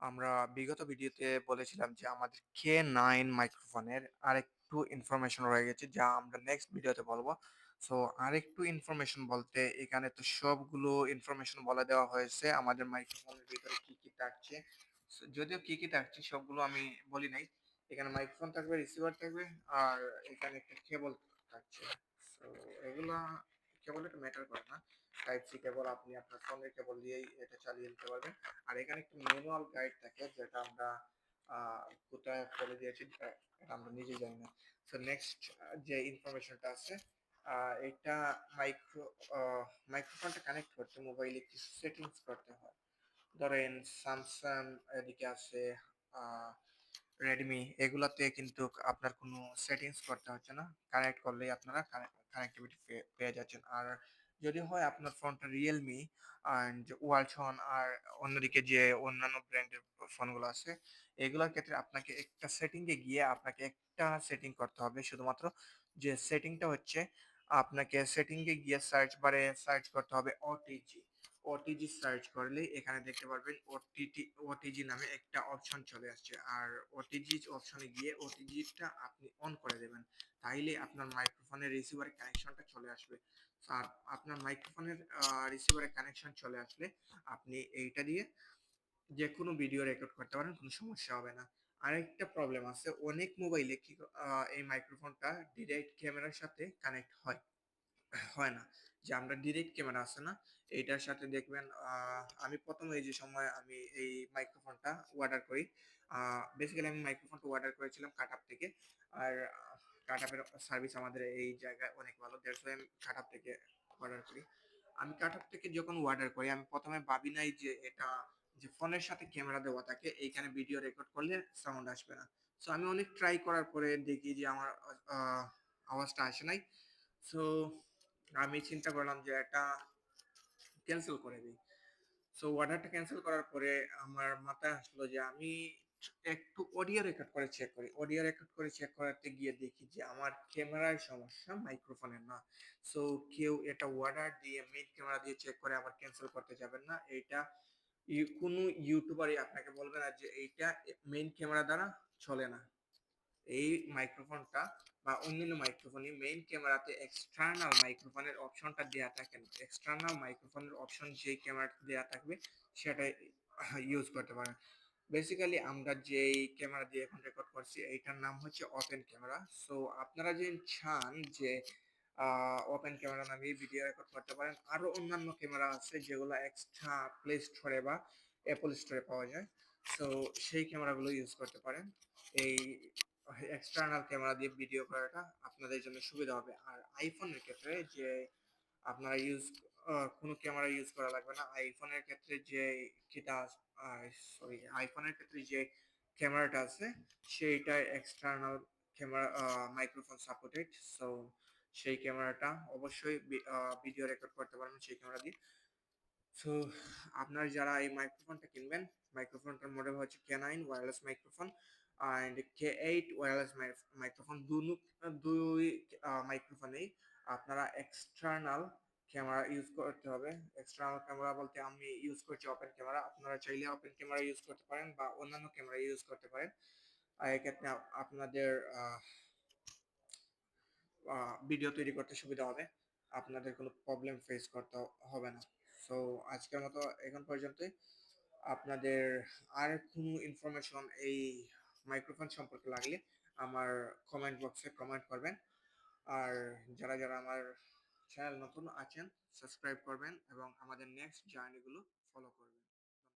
আমরা বিগত ভিডিওতে বলেছিলাম যে আমাদের কে নাইন মাইক্রোফোনের আরেকটু ইনফরমেশন রয়ে গেছে যা আমরা নেক্সট ভিডিওতে বলব। সো আরেকটু ইনফরমেশন বলতে এখানে তো সবগুলো ইনফরমেশন বলে দেওয়া হয়েছে আমাদের মাইক্রোফোনের ভিতরে কি, কি থাকছে। যদিও কি, কি থাকছে সবগুলো আমি বলি নাই। এখানে মাইক্রোফোন থাকবে, রিসিভার থাকবে আর এখানে একটা কেবল থাকছে। সো এগুলা কেবল এটা ম্যাটার করে না। টাইপ সি কেবল আপনি আপনার ফোনের কেবল দিয়েই এটা চালিয়ে নিতে পারবেন। আর এখানে একটা ম্যানুয়াল গাইড থাকে যেটা আমরা কোথায় ফেলে দিয়েছি আমরা নিজে জানি না। সো নেক্সট যে ইনফরমেশনটা আছে এটা মাইক্রো মাইক্রোফোনটা কানেক্ট করতে মোবাইলে কিছু সেটিংস করতে হয়। ধরেন স্যামসাং এদিকে আছে রেডমি এগুলাতে কিন্তু আপনার কোনো সেটিংস করতে হচ্ছে না। কানেক্ট করলেই আপনারা কানেক্টিভিটি পেয়ে যাচ্ছেন। আর যদি হয় আপনার ফোনটা রিয়েলমি অ্যান্ড ওয়ালছন আর অন্যদিকে যে অন্যান্য ব্র্যান্ডের ফোনগুলো আছে, এগুলোর ক্ষেত্রে আপনাকে একটা সেটিংয়ে গিয়ে আপনাকে একটা সেটিং করতে হবে। শুধুমাত্র যে সেটিংটা হচ্ছে, আপনাকে সেটিংয়ে গিয়ে সার্চ বারে সার্চ করতে হবে ওটিজি ওটিজি সার্চ করলে এখানে দেখতে পারবেন ওটিটি ওটিজি নামে একটা অপশন চলে আসছে। আর ওটিজি অপশনে গিয়ে ওটিজিটা আপনি অন করে দেবেন। তাইলে আপনার মাইক্রোফোনের রিসিভারের কানেকশনটা চলে আসবে। আর আপনার মাইক্রোফোনের রিসিভারের কানেকশন চলে আসলে আপনি এইটা দিয়ে যে কোনো ভিডিও রেকর্ড করতে পারেন, কোনো সমস্যা হবে না। আরেকটা প্রবলেম আছে, অনেক মোবাইলে কি এই মাইক্রোফোনটা ডিরেক্ট ক্যামেরার সাথে কানেক্ট হয়। হয় না। যে আমরা ডিরেক্ট ক্যামেরা আছে না, এইটার সাথে দেখবেন আমি প্রথম এই যে সময় আমি এই মাইক্রোফোনটা অর্ডার করি বেসিক্যালি আমি মাইক্রোফোনটা অর্ডার করেছিলাম কাটাপ থেকে। আর কাটাপের সার্ভিস আমাদের এই জায়গায় অনেক ভালো দেড়শো আমি কাটাপ থেকে অর্ডার করি। আমি কাটাপ থেকে যখন অর্ডার করি, আমি প্রথমে ভাবি নাই যে এটা, যে ফোনের সাথে ক্যামেরা দেওয়া থাকে, এইখানে ভিডিও রেকর্ড করলে সাউন্ড আসবে না। সো আমি অনেক ট্রাই করার পরে দেখি যে আমার আওয়াজটা আসে নাই। সো আমি চিন্তা করলাম যে এটা ক্যান্সেল করে দিই। সো অর্ডারটা ক্যান্সেল করার পরে আমার মাথায় আসলো যে আমি একটু অডিও রেকর্ড করে চেক করি। অডিও রেকর্ড করে চেক করাতে গিয়ে দেখি যে আমার ক্যামেরায় সমস্যা মাইক্রোফোনের না। সো কেউ এটা অর্ডার দিয়ে মেইন ক্যামেরা দিয়ে চেক করে আবার ক্যান্সেল করতে যাবেন না। এটা কোনো ইউটিউবারই আপনাকে বলবে না যে এইটা মেইন ক্যামেরা দ্বারা চলে না। এই মাইক্রোফোনটা বা অন্যান্য মাইক্রোফোনে মেইন ক্যামেরাতে এক্সটার্নাল মাইক্রোফোনের অপশনটা দেওয়া থাকে এক্সটার্নাল মাইক্রোফোনের অপশন যে ক্যামেরাতে দেওয়া থাকবে সেটা ইউজ করতে পারেন। বেসিক্যালি আমরা যেই ক্যামেরা দিয়ে এখন রেকর্ড করছি এইটার নাম হচ্ছে ওপেন ক্যামেরা সো আপনারা যে চান যে ওপেন ক্যামেরা নামে ভিডিও রেকর্ড করতে পারেন আরও অন্যান্য ক্যামেরা আছে যেগুলো এক্সট্রা প্লে স্টোরে বা অ্যাপল স্টোরে পাওয়া যায়। সো সেই ক্যামেরাগুলো ইউজ করতে পারেন। এই এক্সটার্নাল ক্যামেরা দিয়ে ভিডিও করাটা আপনাদের জন্য সুবিধা হবে। আর আইফোনের ক্ষেত্রে যে আপনারা ইউজ কোনো ক্যামেরা ইউজ করা লাগবে না। আইফোনের ক্ষেত্রে যে কিটা সরি আইফোনের ক্ষেত্রে যে ক্যামেরাটা আছে, সেইটা external camera microphone supported so সেই ক্যামেরাটা অবশ্যই ভিডিও রেকর্ড করতে পারবেন সেই ক্যামেরা দিয়ে। সো আপনার যারা এই মাইক্রোফোনটা কিনবেন মাইক্রোফোনটার মডেল হচ্ছে K nine wireless microphone and K eight wireless microphone দুই মাইক্রোফোনেই আপনারা এক্সটার্নাল ক্যামেরা ইউজ করতে হবে। এক্সটার্নাল ক্যামেরা বলতে আমি ইউজ করছি ওপেন ক্যামেরা আপনারা চাইলে ওপেন ক্যামেরা ইউজ করতে পারেন বা অন্যান্য ক্যামেরা ইউজ করতে পারেন। এক্ষেত্রে আপনাদের ভিডিও তৈরি করতে সুবিধা হবে। আপনাদের কোনো প্রবলেম ফেস করতে হবে না। সো আজকের মতো এখন পর্যন্তই। আপনাদের আর কোনো ইনফরমেশন এই মাইক্রোফোন সম্পর্কে লাগলে আমার কমেন্ট বক্সে কমেন্ট করবেন। আর যারা যারা আমার চ্যানেল নতুন আছেন সাবস্ক্রাইব করবেন এবং আমাদের নেক্সট জার্নিগুলো ফলো করবেন।